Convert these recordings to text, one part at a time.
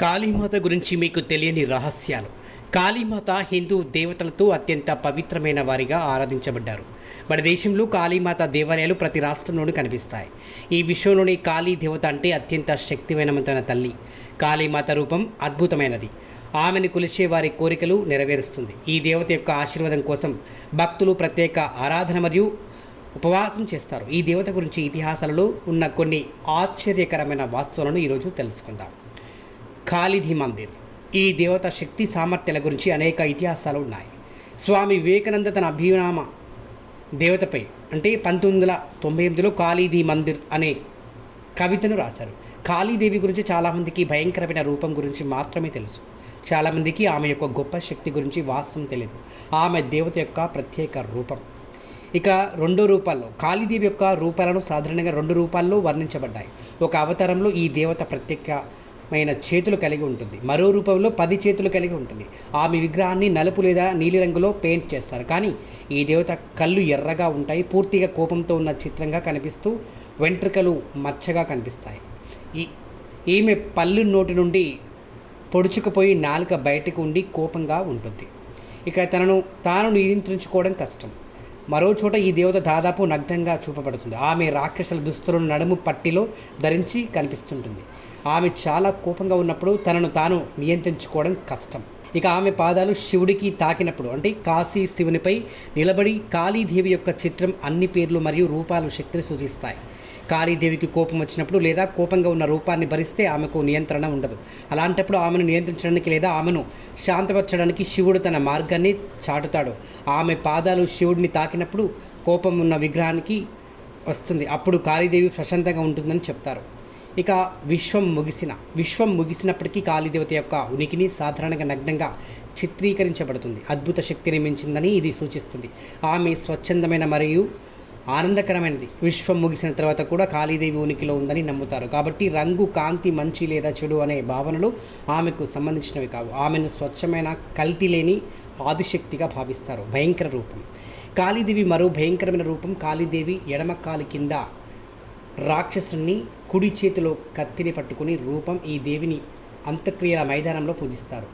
కాళీమాత గురించి మీకు తెలియని రహస్యాలు. కాళీమాత హిందూ దేవతలతో అత్యంత పవిత్రమైన వారిగా ఆరాధించబడ్డారు. మన దేశంలో కాళీమాత దేవాలయాలు ప్రతి రాష్ట్రంలోనూ కనిపిస్తాయి. ఈ విశ్వంలోని కాళీ దేవత అంటే అత్యంత శక్తివంతమైన తల్లి. కాళీమాత రూపం అద్భుతమైనది. ఆమెను కొలిచే వారి కోరికలు నెరవేరుస్తుంది. ఈ దేవత యొక్క ఆశీర్వాదం కోసం భక్తులు ప్రత్యేక ఆరాధన మరియు ఉపవాసం చేస్తారు. ఈ దేవత గురించి ఇతిహాసాలలో ఉన్న కొన్ని ఆశ్చర్యకరమైన వాస్తవాలను ఈరోజు తెలుసుకుందాం. కాళిధి మందిర్ ఈ దేవత శక్తి సామర్థ్యాల గురించి అనేక ఇతిహాసాలు ఉన్నాయి. స్వామి వివేకానంద తన అభినామ దేవతపై అంటే పంతొమ్మిది వందల తొంభై ఎనిమిదిలో కాళీధి మందిర్ అనే కవితను రాశారు. కాళీదేవి గురించి చాలామందికి భయంకరమైన రూపం గురించి మాత్రమే తెలుసు. చాలామందికి ఆమె యొక్క గొప్ప శక్తి గురించి వాస్తవం తెలియదు. ఆమె దేవత యొక్క ప్రత్యేక రూపం. ఇక రెండు రూపాల్లో కాళీదేవి యొక్క రూపాలను సాధారణంగా రెండు రూపాల్లో వర్ణించబడ్డాయి. ఒక అవతారంలో ఈ దేవత ప్రత్యేక ప్రత్యేకమైన చేతులు కలిగి ఉంటుంది. మరో రూపంలో పది చేతులు కలిగి ఉంటుంది. ఆమె విగ్రహాన్ని నలుపు లేదా నీలిరంగులో పెయింట్ చేస్తారు. కానీ ఈ దేవత కళ్ళు ఎర్రగా ఉంటాయి. పూర్తిగా కోపంతో ఉన్న చిత్రంగా కనిపిస్తూ వెంట్రుకలు మచ్చగా కనిపిస్తాయి. ఈ ఈమె పళ్ళు నోటి నుండి పొడుచుకుపోయి నాలుక బయటకు ఉండి కోపంగా ఉంటుంది. ఇక తనను తాను నియంత్రించుకోవడం కష్టం. మరో చోట ఈ దేవత దాదాపు నగ్నంగా చూపబడుతుంది. ఆమె రాక్షసుల దుస్తులను నడుము పట్టిలో ధరించి కనిపిస్తుంటుంది. ఆమె చాలా కోపంగా ఉన్నప్పుడు తనను తాను నియంత్రించుకోవడం కష్టం. ఇక ఆమె పాదాలు శివుడికి తాకినప్పుడు అంటే కాశీ శివునిపై నిలబడి కాళీదేవి యొక్క చిత్రం అన్ని పేర్లు మరియు రూపాలు శక్తిని సూచిస్తాయి. కాళీదేవికి కోపం వచ్చినప్పుడు లేదా కోపంగా ఉన్న రూపాన్ని భరిస్తే ఆమెకు నియంత్రణ ఉండదు. అలాంటప్పుడు ఆమెను నియంత్రించడానికి లేదా ఆమెను శాంతపరచడానికి శివుడు తన మార్గాన్ని చాటుతాడు. ఆమె పాదాలు శివుడిని తాకినప్పుడు కోపం ఉన్న విగ్రహానికి వస్తుంది. అప్పుడు కాళీదేవి ప్రశాంతంగా ఉంటుందని చెప్తారు. ఇక విశ్వం ముగిసిన విశ్వం ముగిసినప్పటికీ కాళీదేవత యొక్క ఉనికిని సాధారణంగా నగ్నంగా చిత్రీకరించబడుతుంది. అద్భుత శక్తిని మించిందని ఇది సూచిస్తుంది. ఆమె స్వచ్ఛందమైన మరియు ఆనందకరమైనది. విశ్వం ముగిసిన తర్వాత కూడా కాళీదేవి ఉనికిలో ఉందని నమ్ముతారు. కాబట్టి రంగు కాంతి మంచి లేదా చెడు అనే భావనలు ఆమెకు సంబంధించినవి కావు. ఆమెను స్వచ్ఛమైన కల్తీ లేని ఆదిశక్తిగా భావిస్తారు. భయంకర రూపం. కాళీదేవి మరో భయంకరమైన రూపం. కాళీదేవి ఎడమ కాలి కింద రాక్షసుని కుడి చేతిలో కత్తిని పట్టుకుని రూపం ఈ దేవిని అంత్యక్రియల మైదానంలో పూజిస్తారు.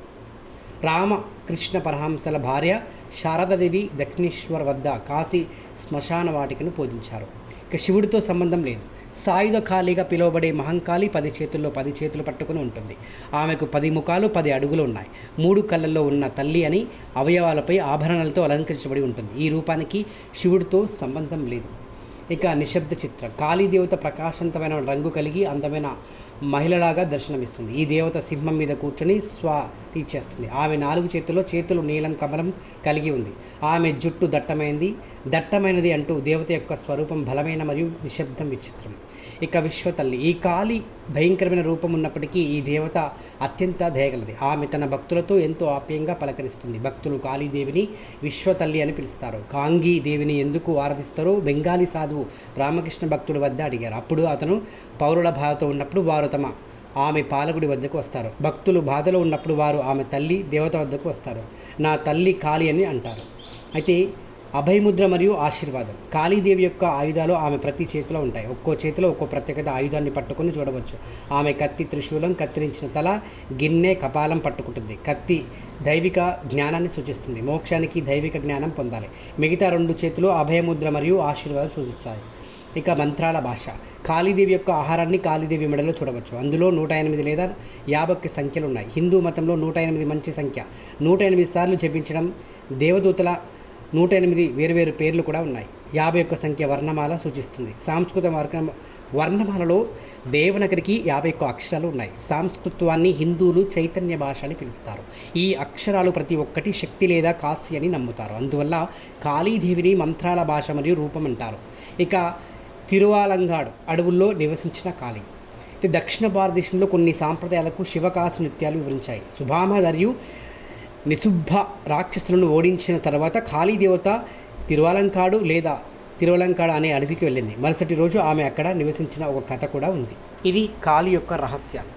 రామకృష్ణ పరహంసల భార్య శారదాదేవి దక్షిణేశ్వర్ వద్ద కాశీ శ్మశాన వాటికను పూజించారు. ఇక శివుడితో సంబంధం లేదు. సాయుధ ఖాళీగా పిలువబడే మహంకాళి పది చేతుల్లో పది చేతులు పట్టుకుని ఉంటుంది. ఆమెకు పది ముఖాలు పది అడుగులు ఉన్నాయి. మూడు కళ్ళల్లో ఉన్న తల్లి అని అవయవాలపై ఆభరణాలతో అలంకరించబడి ఉంటుంది. ఈ రూపానికి శివుడితో సంబంధం లేదు. ఇక నిశ్శబ్ద చిత్రం. కాళీదేవత ప్రకాశవంతమైన రంగు కలిగి అందమైన మహిళలాగా దర్శనమిస్తుంది. ఈ దేవత సింహం మీద కూర్చొని స్వారీ చేస్తుంది. ఆమె నాలుగు చేతుల్లో చేతులు నీలం కమలం కలిగి ఉంది. ఆమె జుట్టు దట్టమైంది. దట్టమైనది అంటూ దేవత యొక్క స్వరూపం బలమైన మరియు నిశ్శబ్దం విచిత్రం. ఇక విశ్వతల్లి ఈ కాళి భయంకరమైన రూపం ఉన్నప్పటికీ ఈ దేవత అత్యంత దయగలది. ఆమె తన భక్తులతో ఎంతో ఆప్యంగా పలకరిస్తుంది. భక్తులు కాళీదేవిని విశ్వతల్లి అని పిలుస్తారు. కాంగీ దేవిని ఎందుకు ఆరాధిస్తారో బెంగాలీ సాధువు రామకృష్ణ భక్తుడి వద్ద అడిగారు. అప్పుడు అతను పౌరుల బాధతో ఉన్నప్పుడు వారు తమ ఆమె పాలకుడి వద్దకు వస్తారు. భక్తులు బాధలో ఉన్నప్పుడు వారు ఆమె తల్లి దేవత వద్దకు వస్తారు. నా తల్లి కాళీ అని అంటారు. అయితే అభయముద్ర మరియు ఆశీర్వాదం. కాళీదేవి యొక్క ఆయుధాలు ఆమె ప్రతి చేతిలో ఉంటాయి. ఒక్కో చేతిలో ఒక్కో ప్రత్యేకత ఆయుధాన్ని పట్టుకొని చూడవచ్చు. ఆమె కత్తి త్రిశూలం కత్తిరించిన తల గిన్నె కపాలం పట్టుకుంటుంది. కత్తి దైవిక జ్ఞానాన్ని సూచిస్తుంది. మోక్షానికి దైవిక జ్ఞానం పొందాలి. మిగతా రెండు చేతులు అభయముద్ర మరియు ఆశీర్వాదం సూచిస్తాయి. ఇక మంత్రాల భాష. కాళీదేవి యొక్క ఆహారాన్ని కాళీదేవి మెడలో చూడవచ్చు. అందులో నూట ఎనిమిది లేదా యాభై సంఖ్యలు ఉన్నాయి. హిందూ మతంలో నూట ఎనిమిది మంచి సంఖ్య. నూట ఎనిమిది సార్లు జపించడం దేవదూతల నూట ఎనిమిది వేరువేరు పేర్లు కూడా ఉన్నాయి. యాభై ఒక్క సంఖ్య వర్ణమాల సూచిస్తుంది. సాంస్కృత వర్ణ వర్ణమాలలో దేవనగరికి యాభై ఒక్క అక్షరాలు ఉన్నాయి. సాంస్కృత్వాన్ని హిందువులు చైతన్య భాష అని పిలుస్తారు. ఈ అక్షరాలు ప్రతి ఒక్కటి శక్తి లేదా కాశీ అని నమ్ముతారు. అందువల్ల కాళీదేవిని మంత్రాల భాష మరియు రూపం అంటారు. ఇక తిరువాలంగాడు అడవుల్లో నివసించిన కాళీ. దక్షిణ భారతదేశంలో కొన్ని సాంప్రదాయాలకు శివకాసు నృత్యాలు వివరించాయి. సుభామ మరియు నిశుబ్భ రాక్షసులను ఓడించిన తర్వాత కాళీదేవత తిరువలంకాడు లేదా తిరువలంకాడు అనే అడవికి వెళ్ళింది. మరుసటి రోజు ఆమె అక్కడ నివసించిన ఒక కథ కూడా ఉంది. ఇది కాళీ యొక్క రహస్యాలు